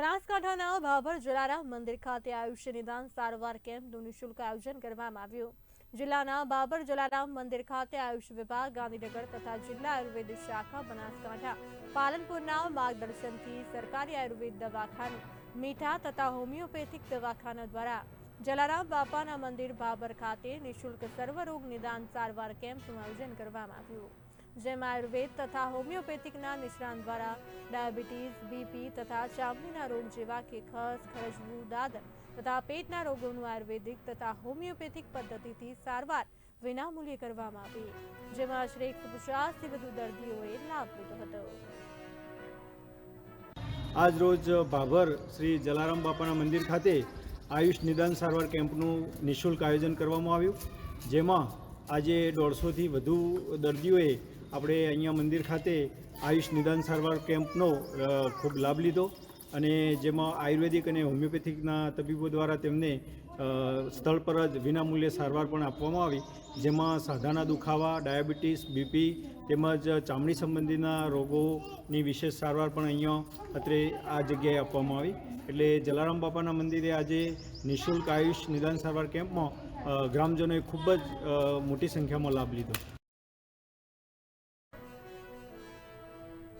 બનાસકાંઠાના ભાભર જલારામ મંદિર ખાતે આયુષ્ય નિદાન સારવાર કેમ્પનું નિઃશુલ્ક આયોજન કરવામાં આવ્યું. જિલ્લાના બાબર જલારામ મંદિર ખાતે આયુષ વિભાગ, ગાંધીનગર તથા જિલ્લા આયુર્વેદ શાખા બનાસકાંઠા, પાલનપુરના માર્ગદર્શનથી સરકારી આયુર્વેદ દવાખાનું, મીઠા તથા હોમિયોપેથિક દવાખાના દ્વારા જલારામ બાપાના મંદિર બાબર ખાતે નિઃશુલ્ક સર્વરોગ નિદાન સારવાર કેમ્પનું આયોજન કરવામાં આવ્યું. જેમાં આયુર્વેદ તથા હોમિયોપેથિકના નિષ્ણાંત દ્વારા ડાયાબિટીસ, બીપી તથા ચામડીના રોગ જેવા કે ખસ ખરજવું દાદર તથા પેટના રોગોનું આયુર્વેદિક તથા હોમિયોપેથિક પદ્ધતિથી સારવાર વિનામૂલ્યે કરવામાં આવી. જેમાં આશરે એકસો પચાસથી વધુ દર્દીઓએ લાભ લીધો હતો. આજ રોજ ભાભર શ્રી જલારામ બાપાના મંદિર ખાતે આયુષ નિદાન સારવાર કેમ્પનું નિઃશુલ્ક આયોજન કરવામાં આવ્યું, જેમાં આજે દોઢસોથી વધુ દર્દીઓએ આપણે અહીંયા મંદિર ખાતે આયુષ નિદાન સારવાર કેમ્પનો ખૂબ લાભ લીધો અને જેમાં આયુર્વેદિક અને હોમિયોપેથિકના તબીબો દ્વારા તેમને સ્થળ પર જ વિનામૂલ્યે સારવાર પણ આપવામાં આવી, જેમાં સાધાના દુખાવા, ડાયાબિટીસ, બીપી તેમજ ચામડી સંબંધીના રોગોની વિશેષ સારવાર પણ અહીંયા અત્રે આ જગ્યાએ આપવામાં આવી. એટલે જલારામ બાપાના મંદિરે આજે નિઃશુલ્ક આયુષ નિદાન સારવાર કેમ્પમાં ગ્રામજનોએ ખૂબ જ મોટી સંખ્યામાં લાભ લીધો.